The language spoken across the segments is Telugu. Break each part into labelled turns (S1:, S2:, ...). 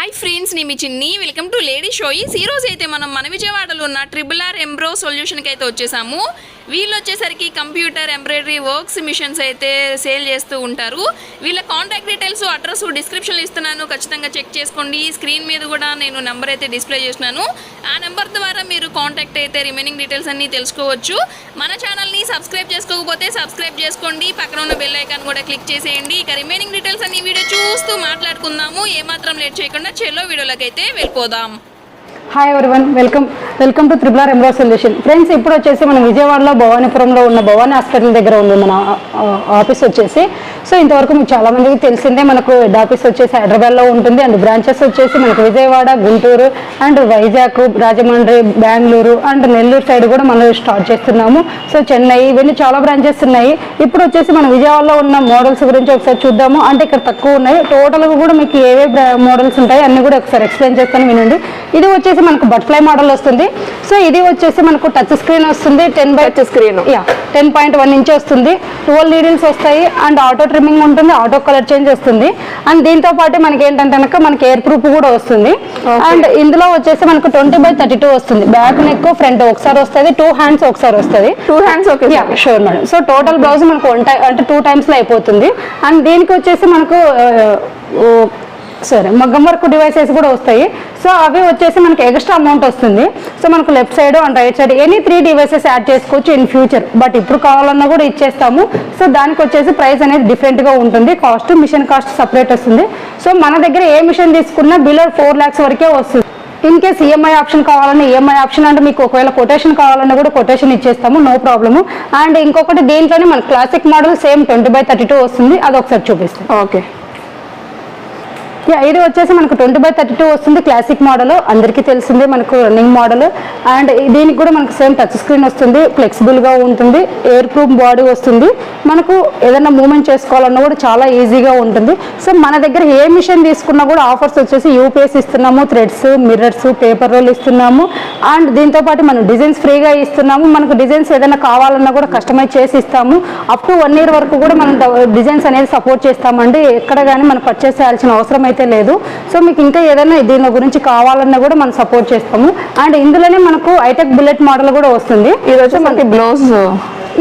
S1: హాయ్ ఫ్రెండ్స్ నేను మీ చిన్ని. వెల్కమ్ టు లేడీ షోయిస్ ఈ అయితే మనం మన విజయవాడలో ఉన్న ట్రిపుల్ ఆర్ ఎంబ్రో సొల్యూషన్కి అయితే వచ్చేసాము. వీళ్ళు వచ్చేసరికి కంప్యూటర్ ఎంబ్రాయిడరీ వర్క్స్ మిషన్స్ అయితే సేల్ చేస్తూ ఉంటారు. వీళ్ళ కాంటాక్ట్ డీటెయిల్స్ అడ్రస్ డిస్క్రిప్షన్లో ఇస్తున్నాను. ఖచ్చితంగా చెక్ చేసుకోండి. స్క్రీన్ మీద కూడా నేను నెంబర్ అయితే డిస్ప్లే చేసినాను ఆ నెంబర్ ద్వారా మీరు కాంటాక్ట్ అయితే రిమైనింగ్ డీటెయిల్స్ అన్ని తెలుసుకోవచ్చు. మన ఛానల్ని సబ్స్క్రైబ్ చేసుకోకపోతే సబ్స్క్రైబ్ చేసుకోండి. పక్కన ఉన్న బెల్ ఐకాన్ కూడా క్లిక్ చేసేయండి. ఇక రిమైనింగ్ డీటెయిల్స్ అన్ని వీడియో చూస్తూ మాట్లాడుకుందాము. ఏమాత్రం లేట్ చేయకుండా చెల్లో వీడియోలకైతే వెళ్ళిపోదాం.
S2: Hi everyone welcome welcome to triple R embro solution friends ఇప్పుడు వచ్చేసి మనం విజయవాడలో భవానీపురంలో ఉన్న భవానీ హాస్పిటల్ దగ్గర ఉంది మన ఆఫీస్ వచ్చేసి. సో ఇంతవరకు మీకు చాలా మందికి తెలిసిందే మనకు హెడ్ ఆఫీస్ వచ్చేసి హైదరాబాద్లో ఉంటుంది. అండ్ బ్రాంచెస్ వచ్చేసి మనకు Vijayawada Guntur and Vizag Rajahmundry Bengaluru and Nellore side కూడా మనం స్టార్ట్ చేస్తున్నాము. సో చెన్నై ఇవన్నీ చాలా బ్రాంచెస్ ఉన్నాయి. ఇప్పుడు వచ్చేసి మన విజయవాడలో ఉన్న మోడల్స్ గురించి ఒకసారి చూద్దాము. అంటే ఇక్కడ తక్కువ ఉన్నాయి. టోటల్గా కూడా మీకు ఏవే మోడల్స్ ఉంటాయి అన్ని కూడా ఒకసారి ఎక్స్ప్లెయిన్ చేస్తాను వినండి. ఇది వచ్చేసి మనకు బటర్ఫ్లై మోడల్ వస్తుంది. సో ఇది వచ్చేసి మనకు టచ్ స్క్రీన్ వస్తుంది. Ten by
S3: screen.
S2: Yeah ten point one inch వస్తుంది. ట్వెల్వ్ నీడిల్స్ వస్తాయి అండ్ ఆటో ట్రిమ్మింగ్ ఉంటుంది ఆటో కలర్ చేంజ్ వస్తుంది. అండ్ దీంతో పాటు మనకి ఏంటంటే కనుక మనకి ఎయిర్ ప్రూఫ్ కూడా వస్తుంది. అండ్ ఇందులో వచ్చేసి మనకు ట్వంటీ బై థర్టీ టూ వస్తుంది. బ్యాక్ నెక్ ఫ్రంట్ ఒకసారి వస్తుంది టూ హ్యాండ్స్ ఒకసారి వస్తుంది.
S3: Two hands okay
S2: sure madam so total blouse మనకు వన్ టై అంటే టూ టైమ్స్లో అయిపోతుంది. అండ్ దీనికి వచ్చేసి మనకు సరే మగ్గం వర్క్ డివైసెస్ కూడా వస్తాయి. సో అవి వచ్చేసి మనకి ఎక్స్ట్రా అమౌంట్ వస్తుంది. సో మనకు left side and right side any three devices add చేసుకోవచ్చు ఇన్ ఫ్యూచర్ బట్ ఇప్పుడు కావాలన్నా కూడా ఇచ్చేస్తాము. సో దానికి వచ్చేసి ప్రైస్ అనేది డిఫరెంట్గా ఉంటుంది. కాస్ట్ మిషన్ కాస్ట్ సపరేట్ వస్తుంది. సో మన దగ్గర ఏ మిషన్ తీసుకున్నా బిలో ఫోర్ ల్యాక్స్ వరకే వస్తుంది. ఇన్ కేస్ ఈఎంఐ ఆప్షన్ కావాలన్నా ఈఎంఐ ఆప్షన్ అంటే మీకు ఒకవేళ కొటేషన్ కావాలన్నా కూడా కొటేషన్ ఇచ్చేస్తాము. నో ప్రాబ్లము అండ్ ఇంకొకటి దీంట్లోనే మన classic model same twenty by thirty two వస్తుంది. అది ఒకసారి చూపిస్తాం
S3: ఓకే
S2: ఇది వచ్చేసి మనకు ట్వంటీ బై థర్టీ టూ వస్తుంది క్లాసిక్ మోడల్. అందరికీ తెలిసిందే మనకు రన్నింగ్ మోడల్. అండ్ దీనికి కూడా మనకు సేమ్ టచ్ స్క్రీన్ వస్తుంది ఫ్లెక్సిబుల్గా ఉంటుంది ఎయిర్ ప్రూఫ్ బాడీ వస్తుంది. మనకు ఏదైనా మూవ్మెంట్ చేసుకోవాలన్నా కూడా చాలా ఈజీగా ఉంటుంది. సో మన దగ్గర ఏ మిషన్ తీసుకున్నా కూడా ఆఫర్స్ వచ్చేసి యూపీఎస్ ఇస్తున్నాము థ్రెడ్స్ మిర్రర్స్ పేపర్ రోల్ ఇస్తున్నాము. అండ్ దీంతో పాటు మనం డిజైన్స్ ఫ్రీగా ఇస్తున్నాము. మనకు డిజైన్స్ ఏదైనా కావాలన్నా కూడా కస్టమైజ్ చేసి ఇస్తాము. అప్ టు వన్ ఇయర్ వరకు కూడా మనం డిజైన్స్ అనేది సపోర్ట్ చేస్తామండి. ఎక్కడ కానీ మనం పర్చేస్ చేయాల్సిన అవసరం అయితే లేదు. సో మీకు ఇంకా ఏదైనా దీని గురించి కావాలన్నా కూడా మనం సపోర్ట్ చేస్తాము. అండ్ ఇందులోనే మనకు ఐటెక్ బుల్లెట్ మోడల్ కూడా వస్తుంది.
S3: ఇది వచ్చి మనకి బ్లౌజ్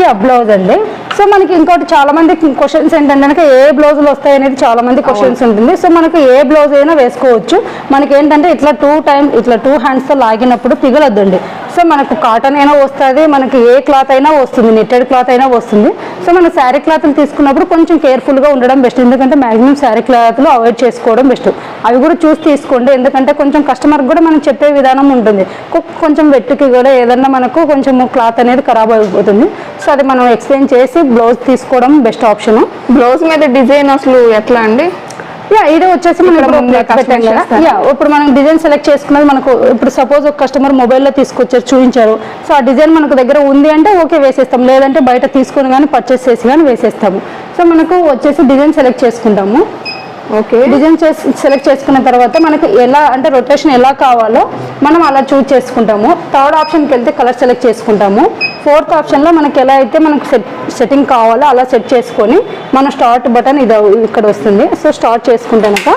S2: యా బ్లౌజ్ అండి. సో మనకి ఇంకోటి చాలా మంది క్వశ్చన్స్ ఏంటంటే కనుక ఏ బ్లౌజులు వస్తాయి అనేది చాలా మంది క్వశ్చన్స్ ఉంటుంది. సో మనకు ఏ బ్లౌజ్ అయినా వేసుకోవచ్చు. మనకి ఏంటంటే ఇట్లా టూ టైం ఇట్లా టూ హ్యాండ్స్తో లాగినప్పుడు పిగలొద్దండి. సో మనకు కాటన్ అయినా వస్తుంది మనకి ఏ క్లాత్ అయినా వస్తుంది నెట్టెడ్ క్లాత్ అయినా వస్తుంది. సో మనం శారీ క్లాత్లు తీసుకున్నప్పుడు కొంచెం కేర్ఫుల్గా ఉండడం బెస్ట్ ఎందుకంటే మ్యాక్సిమం శారీ క్లాత్లు అవాయిడ్ చేసుకోవడం బెస్ట్ అవి కూడా చూసి తీసుకోండి ఎందుకంటే కొంచెం కస్టమర్కి కూడా మనం చెప్పే విధానం ఉంటుంది. కొంచెం వెట్టుకి కూడా ఏదన్నా మనకు కొంచెం క్లాత్ అనేది ఖరాబ్ అయిపోతుంది. సో అది మనం ఎక్స్ప్లెయిన్ చేసి బ్లౌజ్ తీసుకోవడం బెస్ట్ ఆప్షన్
S3: బ్లౌజ్ మీద డిజైన్ అసలు ఎట్లా అండి?
S2: యా ఇది వచ్చేసి మనం ఇప్పుడు పెట్టాం కదా? యా ఇప్పుడు మనం డిజైన్ సెలెక్ట్ చేసుకున్నది మనకు ఇప్పుడు సపోజ్ ఒక కస్టమర్ మొబైల్లో తీసుకొచ్చారు చూపించారు. సో ఆ డిజైన్ మనకు దగ్గర ఉంది అంటే ఓకే వేసేస్తాం. లేదంటే బయట తీసుకొని కానీ పర్చేస్ చేసి కానీ వేసేస్తాము. సో మనకు వచ్చేసి డిజైన్ సెలెక్ట్ చేసుకుంటాము.
S3: ఓకే.
S2: డిజైన్ చేసి సెలెక్ట్ చేసుకున్న తర్వాత మనకి ఎలా అంటే రొటేషన్ ఎలా కావాలో మనం అలా చూస్ చేసుకుంటాము. థర్డ్ ఆప్షన్కి వెళ్తే కలర్ సెలెక్ట్ చేసుకుంటాము. ఫోర్త్ ఆప్షన్లో మనకి ఎలా అయితే మనకు సెట్ సెట్టింగ్ కావాలో అలా సెట్ చేసుకొని మన స్టార్ట్ బటన్ ఇది ఇక్కడ వస్తుంది. సో స్టార్ట్ చేసుకుంటానక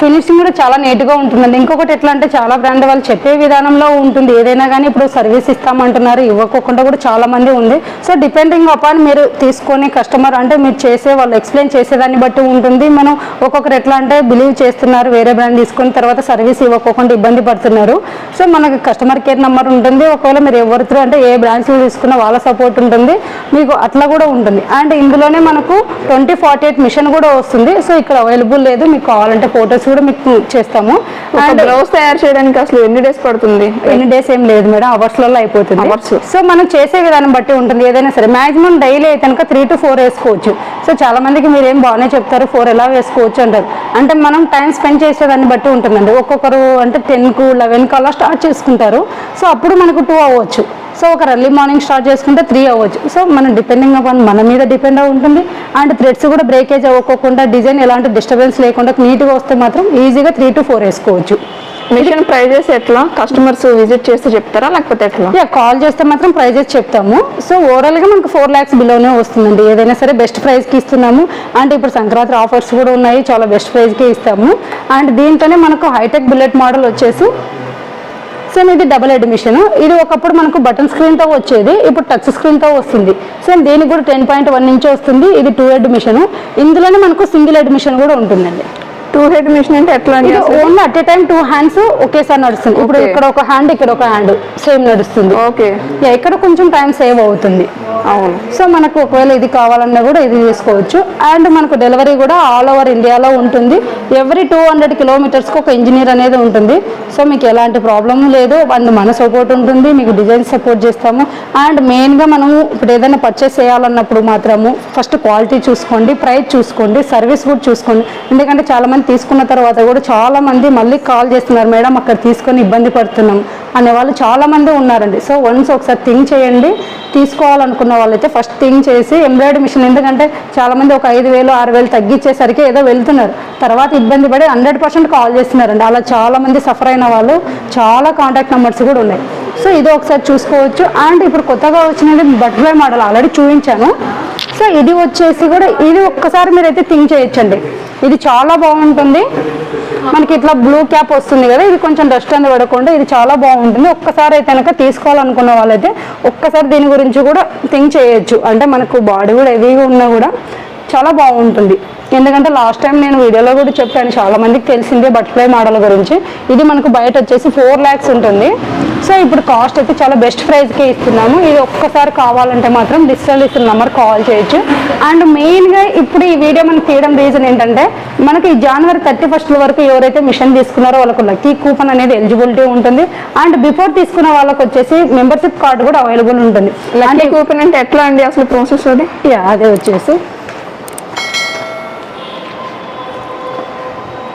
S2: ఫినిషింగ్ కూడా చాలా నీట్గా ఉంటుందండి. ఇంకొకటి ఎట్లా అంటే చాలా బ్రాండ్ వాళ్ళు చెప్పే విధానంలో ఉంటుంది. ఏదైనా కానీ ఇప్పుడు సర్వీస్ ఇస్తామంటున్నారు ఇవ్వకోకుండా కూడా చాలా మంది ఉంది. సో డిపెండింగ్ అపాన్ మీరు తీసుకొని కస్టమర్ అంటే మీరు చేసే వాళ్ళు ఎక్స్ప్లెయిన్ చేసేదాన్ని బట్టి ఉంటుంది. మనం ఒక్కొక్కరు ఎట్లా అంటే బిలీవ్ చేస్తున్నారు వేరే బ్రాండ్ తీసుకున్న తర్వాత సర్వీస్ ఇవ్వకోకుండా ఇబ్బంది పడుతున్నారు. సో మనకు కస్టమర్ కేర్ నెంబర్ ఉంటుంది. ఒకవేళ మీరు ఎవరితో అంటే ఏ బ్రాంచ్లో తీసుకున్న వాళ్ళ సపోర్ట్ ఉంటుంది. మీకు అట్లా కూడా ఉంటుంది. అండ్ ఇందులోనే మనకు ట్వంటీ ఫార్టీ ఎయిట్ మిషన్ కూడా వస్తుంది. సో ఇక్కడ అవైలబుల్ లేదు. మీకు కావాలంటే ఫోటోస్ కూడా మీకు చేస్తాము. అండ్
S3: బ్లౌజ్ తయారు చేయడానికి అసలు ఎన్ని డేస్ పడుతుంది?
S2: ఎన్ని డేస్ ఏం లేదు మేడం అవర్స్లలో అయిపోతుంది.
S3: Hours.
S2: సో మనం చేసే విధానం బట్టి ఉంటుంది. ఏదైనా సరే మాక్సిమం డైలీ అయితే కనుక త్రీ టు ఫోర్ వేసుకోవచ్చు. సో చాలా మందికి మీరు ఏం బాగానే చెప్తారు ఫోర్ ఎలా వేసుకోవచ్చు అంటారు. అంటే మనం టైం స్పెండ్ చేసేదాన్ని బట్టి ఉంటుందండి. ఒక్కొక్కరు అంటే టెన్కు లెవెన్కు అలా స్టార్ట్ చేసుకుంటారు. సో అప్పుడు మనకు టూ అవ్వచ్చు. సో ఒక ఎర్లీ మార్నింగ్ స్టార్ట్ చేసుకుంటే త్రీ అవ్వచ్చు. సో మనం డిపెండింగ్ అపాన్ మన మీద డిపెండ్ అయి ఉంటుంది. అండ్ థ్రెడ్స్ కూడా బ్రేకేజ్ అవ్వకోకుండా డిజైన్ ఎలాంటి డిస్టర్బెన్స్ లేకుండా నీట్గా వస్తే మాత్రం ఈజీగా త్రీ టు ఫోర్ వేసుకోవచ్చు.
S3: మిషన్ ప్రైజెస్ ఎట్లా? కస్టమర్స్ విజిట్ చేస్తే చెప్తారా? లేకపోతే ఎట్లా?
S2: యా కాల్ చేస్తే మాత్రం ప్రైజెస్ చెప్తాము. సో ఓవరాల్గా మనకు ఫోర్ ల్యాక్స్ బిలోనే వస్తుందండి. ఏదైనా సరే బెస్ట్ ప్రైస్కి ఇస్తున్నాము. అండ్ ఇప్పుడు సంక్రాంతి ఆఫర్స్ కూడా ఉన్నాయి. చాలా బెస్ట్ ప్రైస్కి ఇస్తాము. అండ్ దీంతోనే మనకు హైటెక్ బుల్లెట్ మోడల్ వచ్చేసి సేమ్ ఇది డబుల్ అడ్మిషన్ ఇది ఒకప్పుడు మనకు బటన్ స్క్రీన్తో వచ్చేది ఇప్పుడు టచ్ స్క్రీన్తో వస్తుంది. సో దీనికి కూడా టెన్ పాయింట్ వన్ నుంచి వస్తుంది ఇది టూ అడ్మిషన్ ఇందులోనే మనకు సింగిల్ అడ్మిషన్ కూడా ఉంటుందండి.
S3: టూ హెడ్ మిషన్ అంటే ఎట్లా?
S2: Only at a time two hands ఒకేసారి నడుస్తుంది. ఇప్పుడు. ఇక్కడ ఒక హ్యాండ్ ఇక్కడ ఒక హ్యాండ్ సేమ్ నడుస్తుంది.
S3: ఓకే.
S2: ఇక్కడ కొంచెం టైం సేవ్ అవుతుంది.
S3: అవును.
S2: సో మనకు ఒకవేళ ఇది కావాలన్నా కూడా ఇది తీసుకోవచ్చు. అండ్ మనకు డెలివరీ కూడా ఆల్ ఓవర్ ఇండియాలో ఉంటుంది. ఎవ్రీ టూ హండ్రెడ్ కిలోమీటర్స్కి ఒక ఇంజనీర్ అనేది ఉంటుంది. సో మీకు ఎలాంటి ప్రాబ్లం లేదు. అండ్ మన సపోర్ట్ ఉంటుంది. మీకు డిజైన్ సపోర్ట్ చేస్తాము. అండ్ మెయిన్గా మనము ఇప్పుడు ఏదైనా పర్చేస్ చేయాలన్నప్పుడు మాత్రము ఫస్ట్ క్వాలిటీ చూసుకోండి ప్రైస్ చూసుకోండి సర్వీస్ కూడా చూసుకోండి. ఎందుకంటే చాలా మంది తీసుకున్న తర్వాత కూడా చాలామంది మళ్ళీ కాల్ చేస్తున్నారు మేడం అక్కడ తీసుకొని ఇబ్బంది పడుతున్నాం అనే వాళ్ళు చాలామంది ఉన్నారండి. సో వన్స్ ఒకసారి థింక్ చేయండి. తీసుకోవాలనుకున్న వాళ్ళైతే ఫస్ట్ థింక్ చేసి ఎంబ్రాయిడరీ మిషన్ ఎందుకంటే చాలామంది ఒక ఐదు వేలు ఆరు వేలు తగ్గించేసరికి ఏదో వెళ్తున్నారు. తర్వాత ఇబ్బంది పడి హండ్రెడ్ పర్సెంట్ కాల్ చేస్తున్నారండి. అలా చాలా మంది సఫర్ అయిన వాళ్ళు చాలా కాంటాక్ట్ నెంబర్స్ కూడా ఉన్నాయి. సో ఇది ఒకసారి చూసుకోవచ్చు. అండ్ ఇప్పుడు కొత్తగా వచ్చినది బటర్ఫ్లై మోడల్ ఆల్రెడీ చూపించాను. సో ఇది వచ్చేసి కూడా ఇది ఒక్కసారి మీరైతే థింక్ చేయొచ్చండి. ఇది చాలా బాగుంటుంది. మనకి ఇట్లా బ్లూ క్యాప్ వస్తుంది కదా ఇది కొంచెం డస్ట్ అనేది పడకుండా ఇది చాలా బాగుంటుంది. ఒక్కసారి అయితే కనుక తీసుకోవాలనుకున్న వాళ్ళైతే ఒక్కసారి దీని గురించి కూడా థింక్ చేయొచ్చు. అంటే మనకు బాడీ కూడా హెవీగా ఉన్నా కూడా చాలా బాగుంటుంది. ఎందుకంటే లాస్ట్ టైం నేను వీడియోలో కూడా చెప్పాను చాలా మందికి తెలిసిందే బటర్ఫ్లై మోడల్ గురించి. ఇది మనకు బయట వచ్చేసి ఫోర్ ల్యాక్స్ ఉంటుంది. సో ఇప్పుడు కాస్ట్ అయితే చాలా బెస్ట్ ప్రైస్కే ఇస్తున్నాము. ఇది ఒక్కసారి కావాలంటే మాత్రం డిజిటల్ ఇస్తున్న నెంబర్ కాల్ చేయొచ్చు. అండ్ మెయిన్గా ఇప్పుడు ఈ వీడియో మనకి తీయడం రీజన్ ఏంటంటే మనకి జనవరి థర్టీ ఫస్ట్ వరకు ఎవరైతే మిషన్ తీసుకున్నారో వాళ్ళకు లక్కీ కూపన్ అనేది ఎలిజిబిలిటీ ఉంటుంది. అండ్ బిఫోర్ తీసుకున్న వాళ్ళకి వచ్చేసి మెంబర్షిప్ కార్డు కూడా అవైలబుల్ ఉంటుంది.
S3: లక్కీ కూపన్ అంటే ఎట్లా అండి అసలు ప్రాసెస్ అది?
S2: యా అదే వచ్చేసి.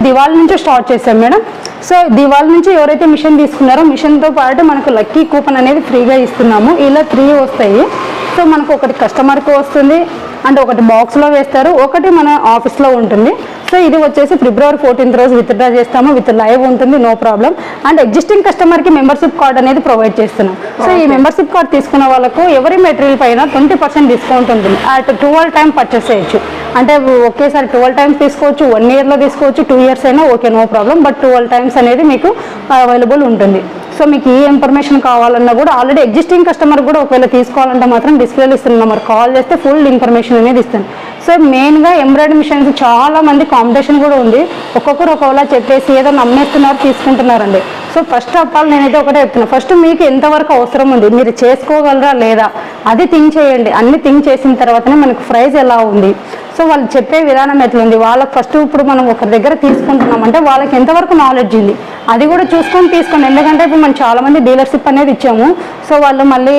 S2: దివాళి నుంచి స్టార్ట్ చేసాం మేడం. సో దివాళి నుంచి ఎవరైతే మిషన్ తీసుకున్నారో మిషన్తో పాటు మనకు లక్కీ కూపన్ అనేది ఫ్రీగా ఇస్తున్నాము. ఇలా త్రీ వస్తాయి. సో మనకు ఒకటి కస్టమర్కి వస్తుంది. అండ్ ఒకటి బాక్స్లో వేస్తారు. ఒకటి మన ఆఫీస్లో ఉంటుంది. సో ఇది వచ్చేసి ఫిబ్రవరి ఫోర్టీన్త్ రోజు విత్డ్రా చేస్తాము విత్ లైవ్ ఉంటుంది నో ప్రాబ్లం. అండ్ ఎగ్జిస్టింగ్ కస్టమర్కి మెంబర్షిప్ కార్డ్ అనేది ప్రొవైడ్ చేస్తున్నాం. సో ఈ మెంబర్షిప్ కార్డ్ తీసుకున్న వాళ్ళకు ఎవరి మెటీరియల్ పైన ట్వంటీ పర్సెంట్ డిస్కౌంట్ ఉంటుంది. అట్ ట్వెల్వ్ టైం పర్చేస్ చేయొచ్చు. అంటే ఒకేసారి ట్వెల్వ్ టైమ్స్ తీసుకోవచ్చు వన్ ఇయర్లో తీసుకోవచ్చు టూ ఇయర్స్ అయినా okay no problem. But twelve times అనేది మీకు అవైలబుల్ ఉంటుంది. సో మీకు ఏ ఇన్ఫర్మేషన్ కావాలన్నా కూడా ఆల్రెడీ ఎగ్జిస్టింగ్ కస్టమర్ కూడా ఒకవేళ తీసుకోవాలంటే మాత్రం డిస్ప్లేలో ఇస్తున్న నెంబర్ కాల్ చేస్తే ఫుల్ ఇన్ఫర్మేషన్ అనేది ఇస్తాను సో మెయిన్గా ఎంబ్రాయిడరీ మిషన్స్ చాలా మంది కాంపిటీషన్ కూడా ఉంది. ఒక్కొక్కరు ఒకవేళ చెప్పేసి ఏదో నమ్మేస్తున్నారు తీసుకుంటున్నారండి. సో ఫస్ట్ ఆఫ్ ఆల్ నేనైతే ఒకటే చెప్తున్నాను ఫస్ట్ మీకు ఎంతవరకు అవసరం ఉంది? మీరు చేసుకోగలరా లేదా? అది థింక్ చేయండి. అన్ని థింక్ చేసిన తర్వాతనే మనకు ప్రైజ్ ఎలా ఉంది? సో వాళ్ళు చెప్పే విధానం ఎట్లుంది వాళ్ళకి ఫస్ట్ ఇప్పుడు మనం ఒకరి దగ్గర తీసుకుంటున్నామంటే వాళ్ళకి ఎంతవరకు నాలెడ్జ్ ఉంది? అది కూడా చూసుకొని తీసుకోండి. ఎందుకంటే ఇప్పుడు మనం చాలామంది డీలర్షిప్ అనేది ఇచ్చాము. సో వాళ్ళు మళ్ళీ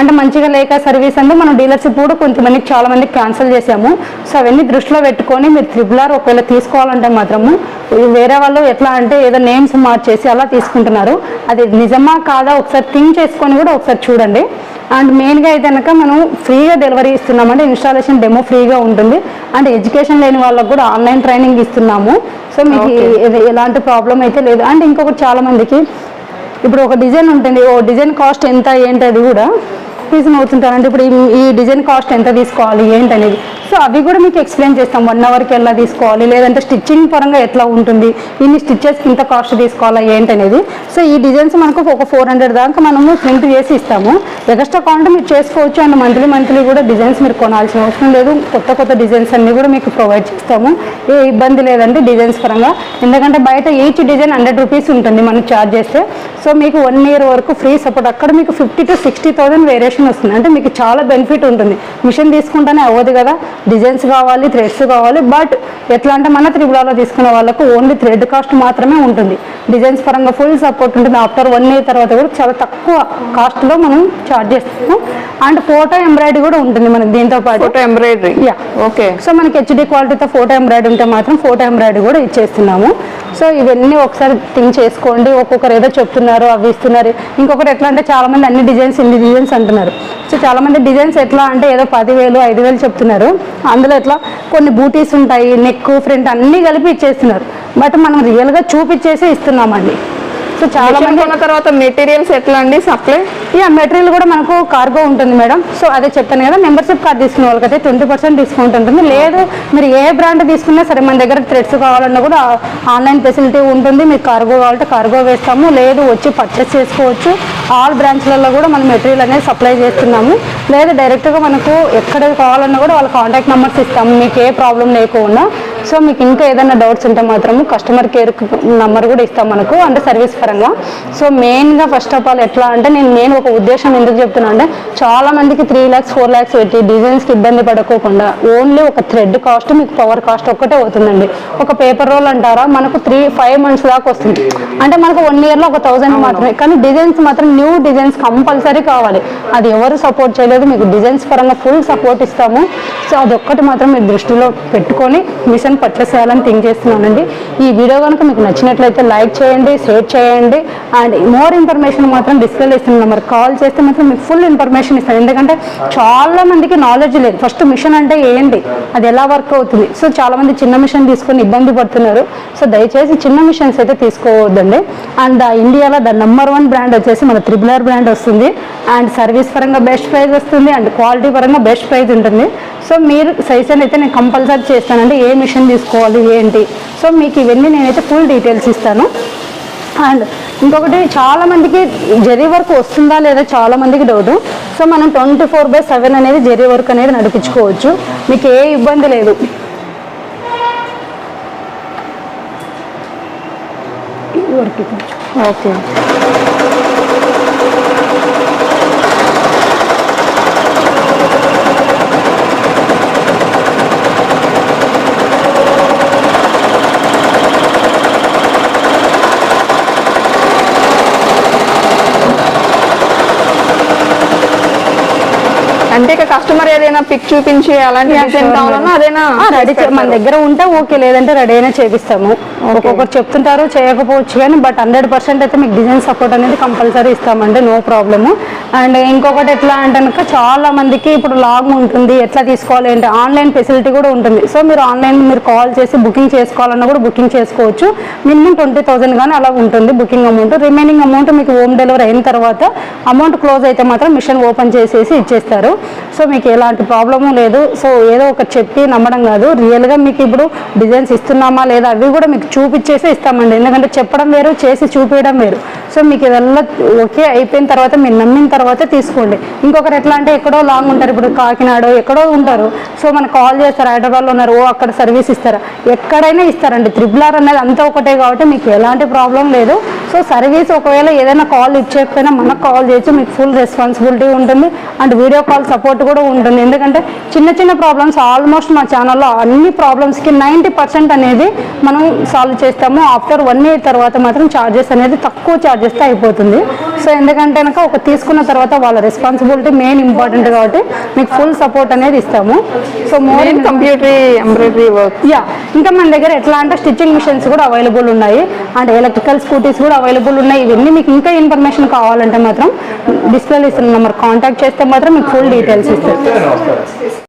S2: అంటే మంచిగా లేక సర్వీస్ అంటే మనం డీలర్షిప్ కూడా కొంతమందికి చాలా మందికి క్యాన్సిల్ చేసాము సో అవన్నీ దృష్టిలో పెట్టుకొని మీరు త్రిబుల్ ఆర్ ఒకవేళ తీసుకోవాలంటే మాత్రము వేరే వాళ్ళు ఎట్లా అంటే ఏదో నేమ్స్ మార్చేసి అలా తీసుకుంటున్నారు. అది నిజమా కాదా ఒకసారి థింక్ చేసుకొని కూడా ఒకసారి చూడండి. అండ్ మెయిన్గా అయితే కనుక మనం ఫ్రీగా డెలివరీ ఇస్తున్నామంటే ఇన్స్టాలేషన్ డెమో ఫ్రీగా ఉంటుంది. అండ్ ఎడ్యుకేషన్ లేని వాళ్ళకు కూడా ఆన్లైన్ ట్రైనింగ్ ఇస్తున్నాము. సో మీకు ఎలాంటి ప్రాబ్లం అయితే లేదు. అండ్ ఇంకొకటి చాలా మందికి ఇప్పుడు ఒక డిజైన్ ఉంటుంది. ఓ డిజైన్ కాస్ట్ ఎంత ఏంటి అది కూడా రీజన్ అవుతుంటారంటే ఇప్పుడు ఈ- డిజైన్ కాస్ట్ ఎంత తీసుకోవాలి ఏంటి అనేది సో అవి కూడా మీకు ఎక్స్ప్లెయిన్ చేస్తాం. వన్ అవర్కి ఎలా తీసుకోవాలి లేదంటే స్టిచ్చింగ్ పరంగా ఎట్లా ఉంటుంది ఇన్ని స్టిచ్చెస్కి ఇంత కాస్ట్ తీసుకోవాలా ఏంటి అనేది సో ఈ డిజైన్స్ మనకు ఒక ఫోర్ హండ్రెడ్ దాకా మనము ప్రింట్ చేసి ఇస్తాము. ఎక్స్ట్రా కావాలంటే మీరు చేసుకోవచ్చు అండ్ మంత్లీ మంత్లీ కూడా డిజైన్స్ మీరు కొనాల్సిన అవసరం లేదు. కొత్త కొత్త డిజైన్స్ అన్నీ కూడా మీకు ప్రొవైడ్ చేస్తాము. ఏ ఇబ్బంది లేదండి డిజైన్స్ పరంగా. ఎందుకంటే బయట ఈచ్ డిజైన్ హండ్రెడ్ రూపీస్ ఉంటుంది మనం ఛార్జ్ చేస్తే. సో మీకు వన్ ఇయర్ వరకు ఫ్రీ సపోర్ట్ అక్కడ మీకు fifty to sixty thousand variation వస్తుంది. అంటే మీకు చాలా బెనిఫిట్ ఉంటుంది. మిషన్ తీసుకుంటేనే అవ్వదు కదా. డిజైన్స్ కావాలి థ్రెడ్స్ కావాలి. బట్ ఎట్లా అంటే మన త్రిబులాలో తీసుకున్న వాళ్ళకు ఓన్లీ థ్రెడ్ కాస్ట్ మాత్రమే ఉంటుంది. డిజైన్స్ పరంగా ఫుల్ సపోర్ట్ ఉంటుంది. ఆఫ్టర్ వన్ ఇయర్ తర్వాత కూడా చాలా తక్కువ కాస్ట్లో మనం ఛార్జ్ చేస్తాము అండ్ ఫోటో ఎంబ్రాయిడరీ కూడా ఉంటుంది మనకి దీంతో పాటు.
S3: Photo embroidery
S2: yeah
S3: okay
S2: so మనకి హెచ్డి క్వాలిటీతో ఫోటో ఎంబ్రాయిడరీ ఉంటే మాత్రం ఫోటో ఎంబ్రాయిడరీ కూడా ఇచ్చేస్తున్నాము. సో ఇవన్నీ ఒకసారి థింక్ చేసుకోండి. ఒక్కొక్కరు ఏదో చెప్తున్నారు అవి ఇస్తున్నారు. ఇంకొకటి ఎట్లా అంటే చాలా మంది అన్ని డిజైన్స్ ఇన్ని డిజైన్స్ అంటున్నారు. సో చాలా మంది డిజైన్స్ ఎట్లా అంటే ఏదో పదివేలు ఐదు వేలు చెప్తున్నారు. అందులో ఎట్లా కొన్ని బూటీస్ ఉంటాయి నెక్ ఫ్రంట్ అన్నీ కలిపి ఇచ్చేస్తున్నారు. బట్ మనం రియల్గా చూపించేసి ఇస్తున్నామండి. సో చాలా మంది
S3: కొన్న తర్వాత మెటీరియల్స్ ఎట్లా అండి సప్లై
S2: యా మెటీరియల్ కూడా మనకు కార్గో ఉంటుంది మేడం. సో అదే చెప్తాను కదా మెంబర్షిప్ కార్డ్ తీసుకున్న వాళ్ళకైతే ట్వంటీ పర్సెంట్ డిస్కౌంట్ ఉంటుంది. లేదు మీరు ఏ బ్రాండ్ తీసుకున్నా సరే మన దగ్గర థ్రెడ్స్ కావాలన్నా కూడా ఆన్లైన్ ఫెసిలిటీ ఉంటుంది. మీకు కార్గో కావాలంటే కార్గో వేస్తాము. లేదు వచ్చి పర్చేస్ చేసుకోవచ్చు. ఆల్ బ్రాంచ్లలో కూడా మనం మెటీరియల్ అనేది సప్లై చేస్తున్నాము. లేదు డైరెక్ట్గా మనకు ఎక్కడ కావాలన్నా కూడా వాళ్ళ కాంటాక్ట్ నెంబర్స్ ఇస్తాము. మీకు ఏ ప్రాబ్లం లేకుండా. సో మీకు ఇంకా ఏదైనా డౌట్స్ ఉంటే మాత్రము కస్టమర్ కేర్ నెంబర్ కూడా ఇస్తాం మనకు అంటే సర్వీస్ పరంగా. సో మెయిన్గా ఫస్ట్ ఆఫ్ ఆల్ ఎట్లా అంటే నేను నేను ఒక ఉద్దేశం ఎందుకు చెప్తున్నా అంటే చాలా మందికి త్రీ ల్యాక్స్ ఫోర్ ల్యాక్స్ పెట్టి డిజైన్స్కి ఇబ్బంది పడుకోకుండా ఓన్లీ ఒక థ్రెడ్ కాస్ట్ మీకు పవర్ కాస్ట్ ఒక్కటే అవుతుందండి. ఒక పేపర్ రోల్ అంటారా? మనకు త్రీ ఫైవ్ మంత్స్ దాకా వస్తుంది. అంటే మనకు వన్ ఇయర్లో ఒక థౌసండ్ మాత్రమే. కానీ డిజైన్స్ మాత్రం న్యూ డిజైన్స్ కంపల్సరీ కావాలి. అది ఎవరు సపోర్ట్ చేయలేదు మీకు డిజైన్స్ పరంగా ఫుల్ సపోర్ట్ ఇస్తాము. సో అదొక్కటి మాత్రం మీరు దృష్టిలో పెట్టుకొని మిషన్ పర్చేస్ చేయాలని థింక్ చేస్తున్నానండి. ఈ వీడియో కనుక మీకు నచ్చినట్లయితే లైక్ చేయండి షేర్ చేయండి. అండ్ మోర్ ఇన్ఫర్మేషన్ మాత్రం డిస్ప్లే ఇస్తున్నాను మరి కాల్ చేస్తే మాత్రం మీకు ఫుల్ ఇన్ఫర్మేషన్ ఇస్తాను. ఎందుకంటే చాలా మందికి నాలెడ్జ్ లేదు. ఫస్ట్ మిషన్ అంటే ఏంటి? అది ఎలా వర్క్ అవుతుంది? సో చాలా మంది చిన్న మిషన్ తీసుకొని ఇబ్బంది పడుతున్నారు. సో దయచేసి చిన్న మిషన్స్ అయితే తీసుకోవద్దండి. అండ్ ఇండియాలో ద నెంబర్ వన్ బ్రాండ్ వచ్చేసి మన త్రిబులర్ బ్రాండ్ వస్తుంది. అండ్ సర్వీస్ పరంగా బెస్ట్ ప్రైస్ వస్తుంది. అండ్ క్వాలిటీ పరంగా బెస్ట్ ప్రైస్ ఉంటుంది. సో మీరు సజెషన్ అయితే నేను కంపల్సరీ చేస్తానండి. ఏ మిషన్ తీసుకోవాలి ఏంటి? సో మీకు ఇవన్నీ నేనైతే ఫుల్ డీటెయిల్స్ ఇస్తాను. అండ్ ఇంకొకటి చాలామందికి జరీ వర్క్ వస్తుందా లేదా చాలామందికి డౌట్. సో మనం ట్వంటీ ఫోర్ బై సెవెన్ అనేది జరీ వర్క్ అనేది నడిపించుకోవచ్చు. మీకు ఏ ఇబ్బంది లేదు. Work
S3: okay. కస్టమర్ ఏదైనా పిక్ చూపించి అలాంటి డిజైన్ కావాలన్నా. అదేనా
S2: రెడీ చే- మన దగ్గర ఉంటే ఓకే లేదంటే రెడీ అయినా చేపిస్తాము. ఒక్కొక్కరు చెప్తుంటారు చేయకపోవచ్చు కానీ బట్ హండ్రెడ్ పర్సెంట్ అయితే మీకు డిజైన్ సపోర్ట్ అనేది కంపల్సరీ ఇస్తామండి నో ప్రాబ్లము అండ్ ఇంకొకటి ఎట్లా అంటే కనుక చాలా మందికి ఇప్పుడు లాంగ్ ఉంటుంది ఎట్లా తీసుకోవాలి అంటే ఆన్లైన్ ఫెసిలిటీ కూడా ఉంటుంది. సో మీరు ఆన్లైన్ మీరు కాల్ చేసి బుకింగ్ చేసుకోవాలన్నా కూడా బుకింగ్ చేసుకోవచ్చు. మినిమం ట్వంటీ థౌసండ్ కానీ అలా ఉంటుంది బుకింగ్ అమౌంట్. రిమైనింగ్ అమౌంట్ మీకు హోమ్ డెలివరీ అయిన తర్వాత అమౌంట్ క్లోజ్ అయితే మాత్రం మిషన్ ఓపెన్ చేసేసి ఇచ్చేస్తారు. సో మీకు ఎలాంటి ప్రాబ్లము లేదు. సో ఏదో ఒకటి చెప్పి నమ్మడం కాదు. రియల్గా మీకు ఇప్పుడు డిజైన్స్ ఇస్తున్నామా లేదా అవి కూడా మీకు చూపించేసి ఇస్తామండి. ఎందుకంటే చెప్పడం వేరు చేసి చూపించడం వేరు. సో మీకు ఇదల్లా ఓకే అయిపోయిన తర్వాత మీరు నమ్మిన తర్వాత తర్వాత తీసుకోండి. ఇంకొకరు ఎట్లా అంటే ఎక్కడో లాంగ్ ఉంటారు. ఇప్పుడు కాకినాడ ఎక్కడో ఉంటారు. సో మనకు కాల్ చేస్తారు. హైదరాబాద్లో ఉన్నారు. ఓ అక్కడ సర్వీస్ ఇస్తారా? ఎక్కడైనా ఇస్తారండి. త్రిబుల్ ఆర్ అనేది అంతా ఒకటే కాబట్టి మీకు ఎలాంటి ప్రాబ్లం లేదు. సో సర్వీస్ ఒకవేళ ఏదైనా కాల్ ఇచ్చేకపోయినా మనకు కాల్ చేసి మీకు ఫుల్ రెస్పాన్సిబిలిటీ ఉంటుంది. అండ్ వీడియో కాల్ సపోర్ట్ కూడా ఉంటుంది. ఎందుకంటే చిన్న చిన్న ప్రాబ్లమ్స్ ఆల్మోస్ట్ మా ఛానల్లో అన్ని ప్రాబ్లమ్స్కి నైంటీ పర్సెంట్ అనేది మనం సాల్వ్ చేస్తాము. ఆఫ్టర్ వన్ ఇయర్ తర్వాత మాత్రం ఛార్జెస్ అనేది తక్కువ ఛార్జెస్తో అయిపోతుంది. సో ఎందుకంటే కనుక ఒక తీసుకున్న తర్వాత వాళ్ళ రెస్పాన్సిబిలిటీ మెయిన్ ఇంపార్టెంట్ కాబట్టి మీకు ఫుల్ సపోర్ట్ అనేది ఇస్తాము. So more
S3: computer embroidery work
S2: yeah ఇంకా మన దగ్గర ఎట్లా అంటే స్టిచ్చింగ్ మిషన్స్ కూడా అవైలబుల్ ఉన్నాయి. అండ్ ఎలక్ట్రికల్ స్కూటీస్ కూడా అవైలబుల్ ఉన్నాయి. ఇవన్నీ మీకు ఇంకా ఇన్ఫర్మేషన్ కావాలంటే మాత్రం డిస్ప్లేలో ఇస్తున్న నెంబర్ కాంటాక్ట్ చేస్తే మాత్రం మీకు ఫుల్ డీటెయిల్స్ ఇస్తారు